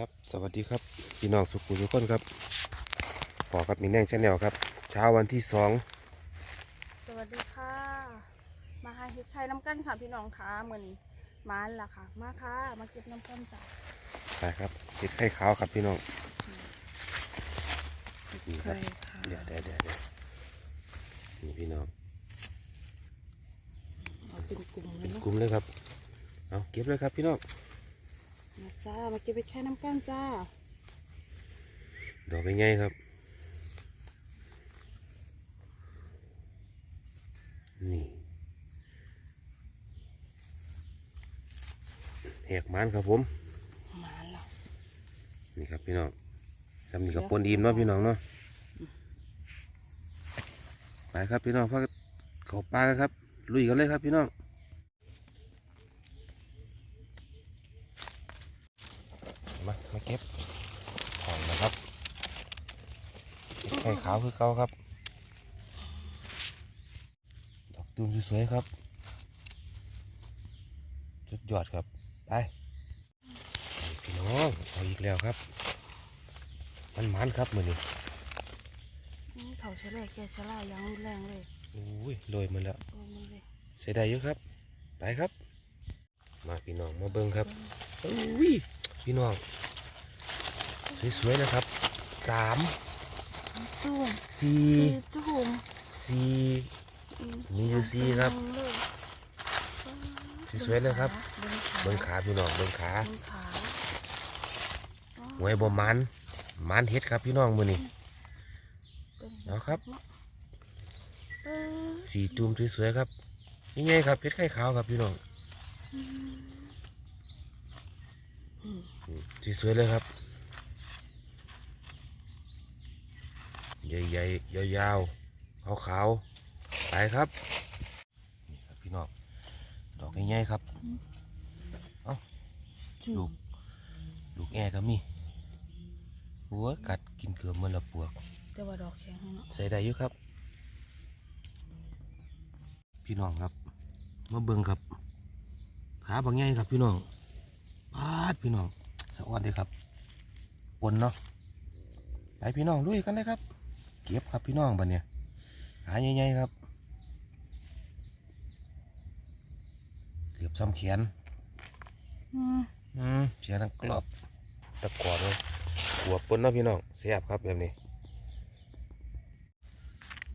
ครับสวัสดีครับพี่น้องสุขุมทุกคนครับขอกับมินแนงชาแนลครับ เช้าวันที่สองสวัสดีค่ะ มาหาเห็ดไข่น้ำกันค่ะพี่น้องค่ะมือนี้มาแล้วล่ะค่ะ มาค่ะ มาเก็บน้ำกันจ้ะไปครับเห็ดไข่ขาวครับพี่น้องนี่ครับค่ะเดี๋ยวเดี๋ยวเดี๋ยวเดี๋ยวนี่พี่น้องเอาเป็นกลุ่มเลเป็ยนเนาะกลุ่มเลยครับเอาเก็บเลยครับพี่น้อง มาจ้ามาเก็บเห็ดไข่น้ำกันจ้า ดอกเป็นไงครับ นี่แหกมันครับผมมาแล้ว นี่ครับพี่น้องทำนี่กับปนอิ่มเนาะพี่น้องเนาะไปครับพี่น้องพักเขาปลากันครับลุยกันเลยครับพี่น้องมามาเก็บของนะครับเก็บไข่ขาวคือเก่าครับ ดอกตูมสวยๆครับสุดยอดครับไปนี่พี่น้องเอาอีกแล้วครับ มันมันครับมือนี้อืมเขาเฉลยแกชะล่ายังรุนแรงเลยอุ้ยโรยมาแล้วโอ้มันเลยเสียดายอยู่ครับ ไปครับ มาพี่น้องมาเบิ่งครับอุ้ยพี่น้อง สวยๆนะครับสาม จุ่มสี่สี่จุ่มสี่อืมีอยู่สี่ครับสวยๆเลยครับเบิ้งขาพี่น้องเบิ่งขาเบิ้งขาอ๋อหวยบ่มันมันเฮ็ดครับพี่น้องมือนี้เบิ้งเอาครับสีจุ่มสวยๆครับนี่ไงครับเพชรไข่ขาวครับพี่น้องสวยๆเลยครับ ใหญ่ๆยาวๆขาวๆไปครับนี่ครับพี่น้องดอกใหญ่ๆครับจุ่ลูมกลูกแอร์ก็มีหัวกัดกินเกลือมันละปวกแต่ว่าดอกแข็งเนาะใส่ได้อยู่ครับ พี่น้องครับมาเบิ่งครับขาบางใหญ่ครับพี่น้องปาดพี่น้องสะออดเลยครับปนเนาะไปพี่น้องลุยกันเลยครับ เก็บครับพี่น้องบัดเนี่ยขาใหญ่ๆครับ เกือบซ้ำแขนอืมอืมเสียงดังกรอบตะกรอบเลยหัวปนเนาะพี่น้องเสียบครับแบบนี้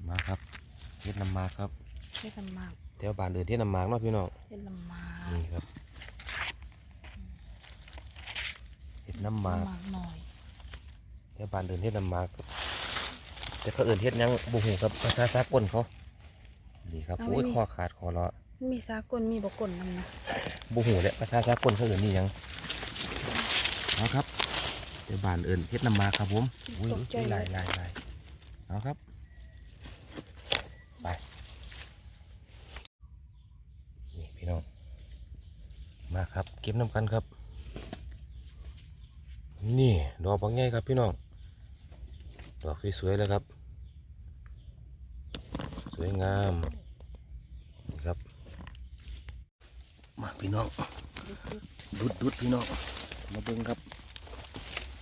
มาครับเฮ็ดน้ำหมากครับเฮ็ดลำมากแถวบ้านเดินเฮ็ดน้ำหมากเนาะพี่น้องเฮ็ดลำมากนี่ครับเฮ็ดน้ำหมากลำมากหน่อยแถวบ้านเดินเฮ็ดน้ำหมากครับ แต่เขาเอื่นเฮ็ดหยังบุหูครับภาษาสากลเขานี่ครับโอ้ยคอขาดคอเลาะมีสากลมีบกลนำนะบุหูและภาษาสากลเขาเอื่นนี่หยังเอาครับแถวบ้านเอื่นเฮ็ดน้ำหมากครับผมอุ้ยตกใจอุ้ยเลลายยลายลายเอาครับไปนี่พี่น้องมาครับเก็บน้ำกันครับ นี่ดอกบางใหญ่ครับพี่น้อง ดอกสวยๆเลยครับ สวยงามนี่ครับ มาพี่น้องดุดดุดพี่น้องมาเบิ้งครับ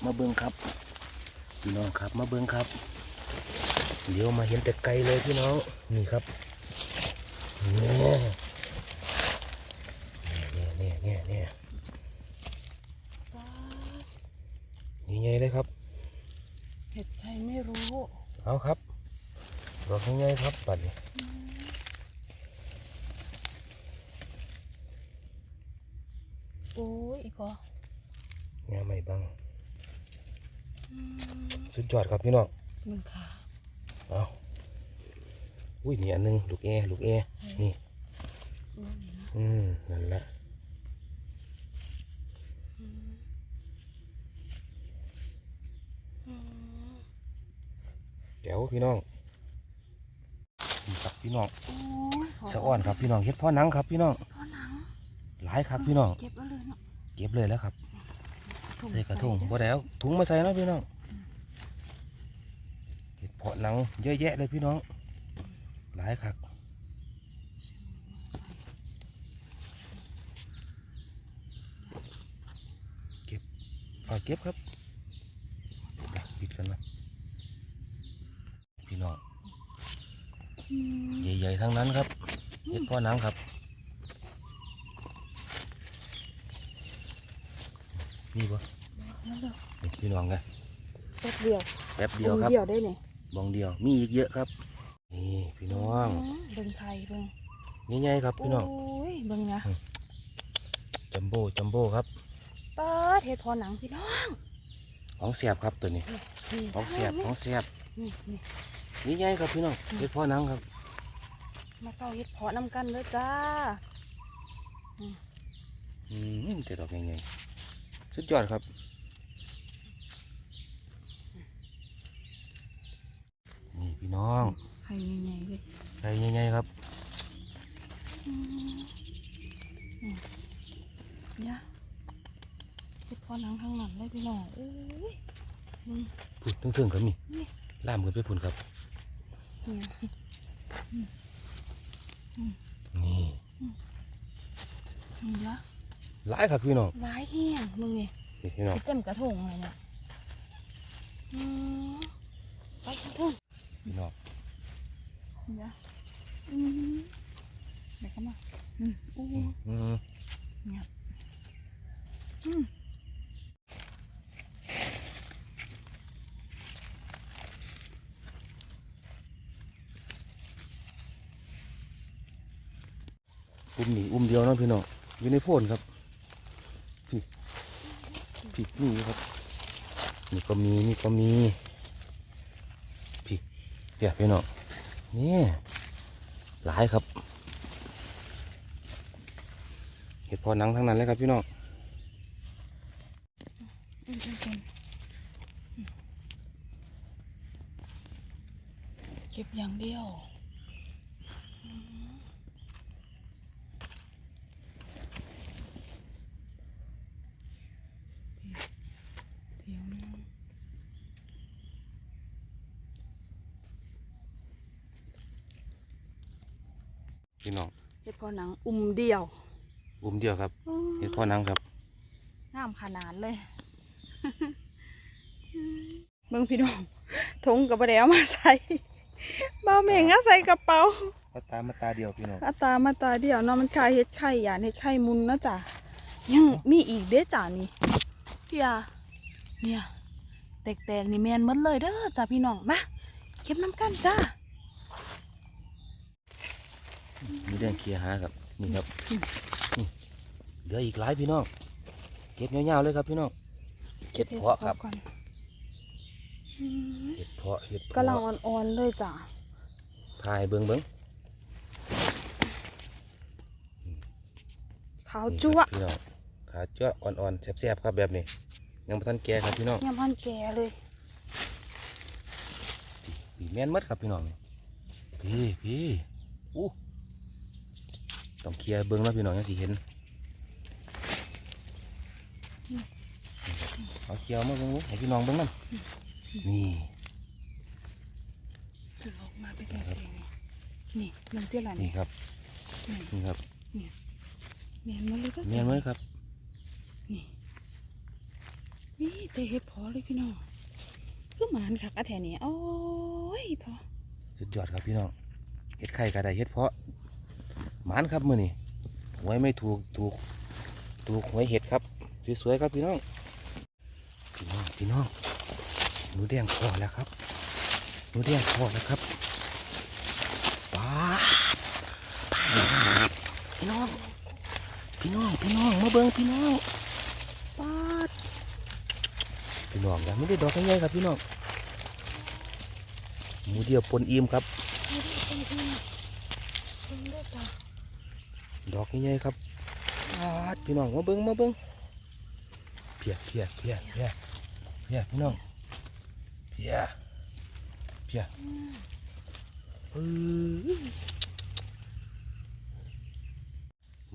มาเบิ้งครับ พี่น้องครับมาเบิ้งครับ เดี๋ยวมาเห็นแต่ไกลเลยพี่น้องนี่ครับเนี่ยเนี่ยเนี่ยเนี่ยนี่ไงเลยครับ เห็ดไทยไม่รู้ เอาครับดอกง่ายๆครับปัดนี้ โอ้ยอีพองามไม่บังสุดยอดครับพี่น้องมึงขาเอาอุ้ยนี่อันหนึงลูกแอลูกแอนี่ดูนี่นะอืมนั่นแหละแก้วพี่น้องนี่ครับพี่น้องโอ้ยขสะอ่อนครับพี่น้องเฮ็ดพ่อหนังครับพี่น้องพ่อหนังหลายครับพี่น้องเก็บไว้เลยเนาะเก็บเลยแล้วครับถุง ใส่กระทงเด้อบ่แล้วถุงมาใส่เนาะพี่น้องเห็ดเพาะหนังเยอะแยะเลยพี่น้อง หลายครับเก็บฝาเก็บครับอะปิดกันนะพี่น้องอืมใหญ่ๆทั้งนั้นครับเห็ดพ่อหนังครับ นี่ปะนั่นเด้อนี่พี่น้องไงแป๊บเดียวแป๊บเดียวครับเดียวได้เนี่ยบองเดียว มีอีกเยอะครับ นี่พี่น้องเบิ่งไข่เบิ่งใหญ่ๆครับพี่น้องโอ้ยเบิ่งนะจัมโบ้จัมโบ้ครับเปิดเห็ดพอหนังพี่น้องของเสียบครับตัวนี้นี่ของเสียบของเสียบนี่นี่นี่ใหญ่ครับพี่น้องเห็ดพ่อหนังครับ มาเข้าเห็ดเพาะน้ำกันเลยจ้าอืมแต่ดอกใหญ่ๆ สุดยอดครับ นี่พี่น้องไข่ใหญ่ๆเลยใหญ่ใหญ่ๆครับอืมอืมเนี่ยเห็ดพอหนังข้างหลังเลยพี่น้องเอ้ยอืมพุ่นถึงๆครับนี่นี่ล่ามกันไปพุ่นครับเนี่ยนี่นี่ละ หลายครับพี่น้องร้ายเหี้ยงมึงนี่นี่พี่น้องเต็มกระทงเลยเนี่ยอืมไปกระทงพี่น้องเดี๋ยวอืมเดี๋ยวเข้ามาอืมอู้อืมอืมอุ้มนี่อุ้มเดียวเนาะพี่น้องอยู่ในโพนครับ พี่พี่นี่ครับนี่ก็มีนี่ก็มีพี่เดี๋ยวพี่น้องนี่หลายครับเห็ดพอนังทั้งนั้นเลยครับพี่น้องเก็บอย่างเดียวอืมเดี๋ยวนะ พี่น้อง เห็ด พอหนังอุ่มเดียว อุ้มเดียวครับเห็ดพอหนังครับงามขนาดเลยเบิ่งพี่น้องทงกับประเดี๋ยวมาใส่เบาเมงอะใส่กระเป๋ามาตามาตาเดียวพี่น้องอาตามาตาเดียวเนาะมันคายเฮ็ดไข่หยานเฮ็ดไข่มุนนะจ๊ะยังมีอีกเด้อจ้านี่พี่อาเนี่ยแตกๆนี่แมนหมดเลยเด้อจ้าพี่น้องมาเก็บน้ำกันจ้า มีเรื่องเคลียร์หาครับ นี่ครับ นี่เหลืออีกหลายพี่น้อง เก็บยาวๆเลยครับพี่น้องเห็ดเพาะครับก่อนอืมเห็ดเพาะเห็ดเพาะกำลังอ่อนๆเลยจ้าพายเบิ้งเบิ้งขาวนี่จั๊วครับพี่น้องขาจั่วอ่อนๆแซ่บๆครับแบบนี้ยังไม่ทันแก่ครับพี่น้องยังพันแก่เลยปีแม่นหมดครับพี่น้องนี่พี่พี่อู้ ต้องเคลียร์เบิ้งแล้วพี่น้องยังสิเห็นเอาเคลียร์มาเบิ้งดูให้พี่น้องเบิ้งนั่นนี่ออกมาเป็นเสียงนี่มันเท่าไหร่นี่นี่ครับนี่นี่ครับแมนหมาเลยก็แม่นหมดครับนี่นี่แต่เฮ็ดพอเลยพี่น้องคือหมานคักอะแถนี้โอ้ยพอสุดยอดครับพี่น้องเห็ดไข่กระไดเห็ดเพาะ หมานครับมือนี่หวยไม่ถูกถูกถูกหวยเห็ดครับสวยๆครับพี่น้องพี่น้องพี่น้องหนูแดงพอแล้วครับหนูแดงพอแล้วครับป้าดป้าดพี่น้องพี่น้องพี่น้องมาเบิ้งพี่น้องป้าดพี่น้องยังไม่ได้ดอกใหญ่ๆครับพี่น้องหมูเดียวปนอิ่มครับไม่ได้เป็นอีกเป็นได้จ้ะ ดอกใหญ่ๆครับปาดพี่น้องมาเบิ้งมาเบิ้งเพียเพียเพียเพียเพียพี่น้องเพียเพียเอ้ย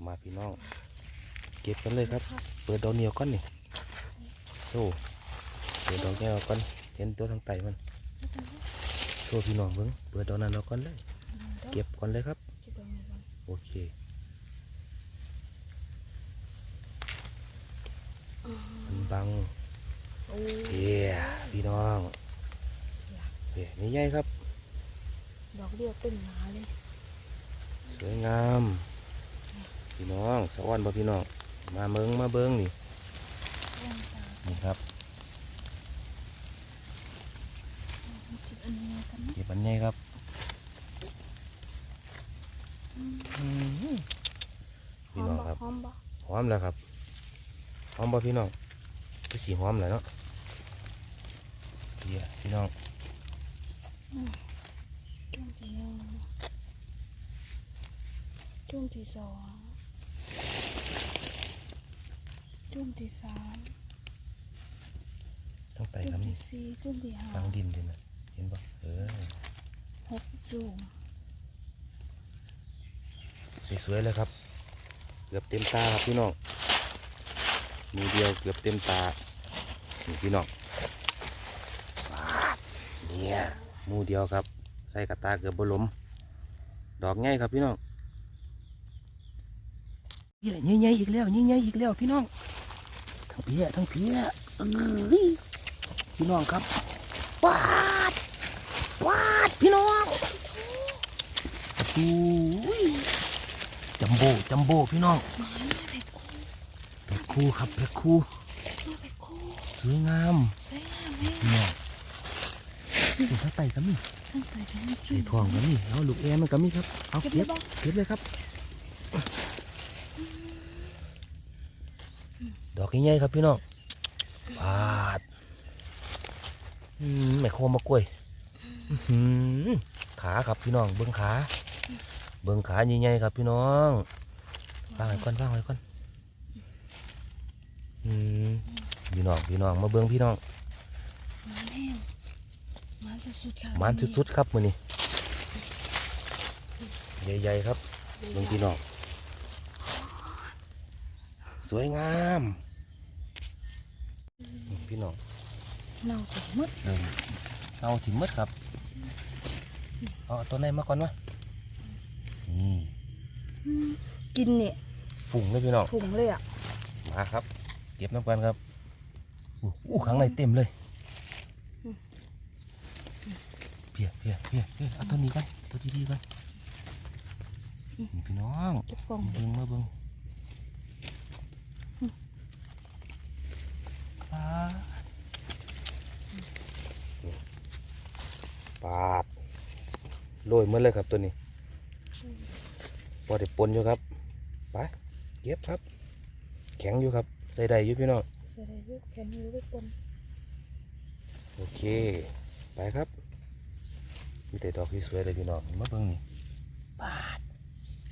มาพี่น้อง เก็บกันเลยครับ เปิดดอกเหนียวก่อนนี่โซ่เปิดดอกเหนียวก่อนเห็นตัวทางไตมันโซ่พี่น้องเบิ้งเปิดดอกนั้นเอาก่อนเลยเก็บก่อนเลยครับเก็บตรงนี้ก่อนโอเค มัน บังโอ้เพียพี่น้องเพียนี่ใหญ่ครับ ดอกเดียวเต็มหนาเลย สวยงาม พี่น้องสะอ้อนบ่พี่น้อง มาเมืองมาเบิ้งนี่ว่างตานี่ครับคิดอันนี้กันนะเก็บอันใหญ่ครับอืมอืมหพี่อมน้องบ่ครับหอมบ่หอมแล้วครับหอมบ่พี่น้อง ก็สีหอมแหละเนาะเพียพี่น้องจุ่มที่หนึ่งจุ่มที่สองจุ่มที่สามทั้งไตจุ่ครับมนี่ที่สี่จุ่มที่ห้าฟังดินดินะเห็นบ่เออหกจุ่มสวยๆเลยครับ เกือบเต็มตาครับพี่น้อง มือเดียวเกือบเต็มตานี่พี่น้องว้าดเนี่ยมือเดียวครับ ใส่กระตาเกือบบล้มดอกใหญ่ครับพี่น้องเพี้ยใหญ่ๆอีกแล้วใหญ่ๆอีกแล้วพี่น้อง ทั้งเพี้ยทั้งเพี้ยเอ้ยพี่น้องครับวาดวาดพี่น้องโอ้ยจัมโบ้จัมโบ้พี่น้อง หมาแม่เป็ดคู่ แพ็ คคู่ครับแพ็คคู่แม่เป็ดคู่สวยงามสวยงามแม่พี่น้องนี่ข้างใต้ก็มีตั้งแต่จะมีใส่จุ่มทองก็มีเอาลูกแอร์มันก็มีครับเอาเก็บเก็ได้บบ่เก็บเลยครับ ดอกใหญ่ๆครับพี่น้องปาดอืมไม่โคมมากล้วยอื้อหือขาครับพี่น้องเบิ้งขา เบิ้งขาใหญ่ๆครับพี่น้องวางไว้ก่อนวางไว้ก่อน อืมพี่น้องพี่น้องมาเบิ้งพี่น้องหมันแห้งหมันจะสุดค่ะมันสุดๆครับมือนี้ใหญ่ๆครับเบิ้งพี่น้องสวยงามพี่น้องเน่าตกมืดเริ่มเอาถิ่มมืดครับเอาตัวไหนมาก่อนวะนี่กินเนี่ยฝุ่งเลยพี่น้องถุงเลยอะมาครับ เก็บน้ำกันครับอู้อู้ข้างในเต็มเลยเพียเพียเพียเพียเอาตัวนี้กันตัวดีๆกันนี่พี่น้องเก็บกล่องมาเบิ้งมาเบิ้งปาดปาดโรยหมาเลยครับตัวนี้พอได้ปนอยู่ครับไปเก็บครับ แข็งอยู่ครับ ใส่ได้อยู่พี่น้องเสร็จแล้วแข็งอยู่ด้วยปนโอเค ไปครับ มีแต่ดอกที่สวยเลยพี่น้องมาเบิ่งนี่ปาด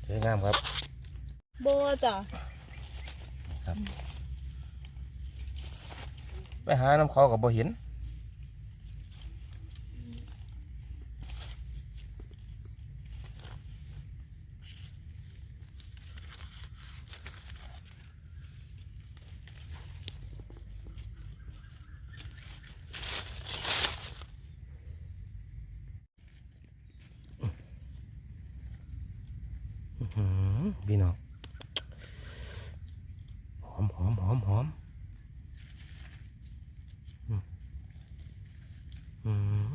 สวยงามครับ โบจ้ะครับ ไปหาน้ำเขากับบ่เห็น อื้อหือพี่น้องห อมหอมหอมหอมอืมอืม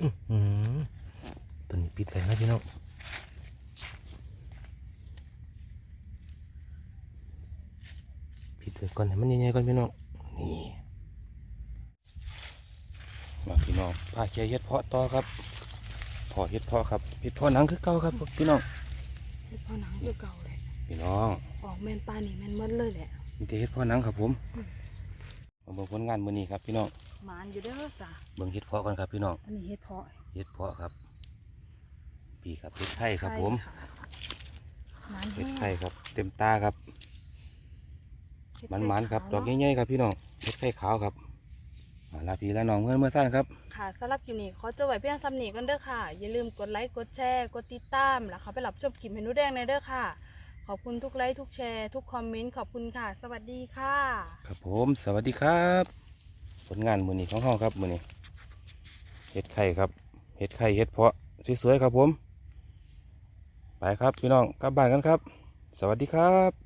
อื้อหือตัวนี้ปิดไปนะพี่น้องปิดไปก่อนให้มันใหญ่ๆก่อนพี่น้อง นี่มาพี่น้องพาเชียเฮ็ดเพาะต่อครับเพอเฮ็ดเพาะครับเฮ็ดเพาะหนังคือเก่าครับพี่น้องเฮ็ดพอหนังคือเก่าเลยพี่น้องออกแม่นปลานี่แม่นหมดเลยแหละมีแต่เฮ็ดเพาะหนังครับผมมาเบิ่งผลงานมื้อนี้ครับพี่น้องหมานอยู่เด้อจ้ะเบิ่งเฮ็ดเพาะกันครับพี่น้องอันนี้เฮ็ดเพาะเฮ็ดเพาะครับปีครับเฮ็ดไข่ครับผมไข่ค่ะหมานเฮ็แห้ดงไข่ครับ เต็มตาครับเฮ็ดมันมันๆครับไข่ดอกขาวเนาะใหญ่ๆครับพี่น้องเฮ็ดไข่ขาวครับอ่า ลาพี่และน้องเพื่อนเมื่อสั้นครับ ค่ะสำหรับคลิปนี้ขอจบไว้เพียงซ้ำนี้กันเด้อค่ะ อย่าลืมกดไลค์กดแชร์กดติดตามแล้วเขาไปรับชมคลิปเมนูแดงในเด้อค่ะ ขอบคุณทุกไลค์ทุกแชร์ทุกคอมเมนต์ขอบคุณค่ะ สวัสดีค่ะ ครับผมสวัสดีครับ ผลงานมื้อนี้ของเฮาครับมื้อนี้เฮ็ดไข่ครับเฮ็ดไข่เฮ็ดเพาะสวยๆครับผม ไปครับพี่น้องกลับบ้านกันครับ สวัสดีครับ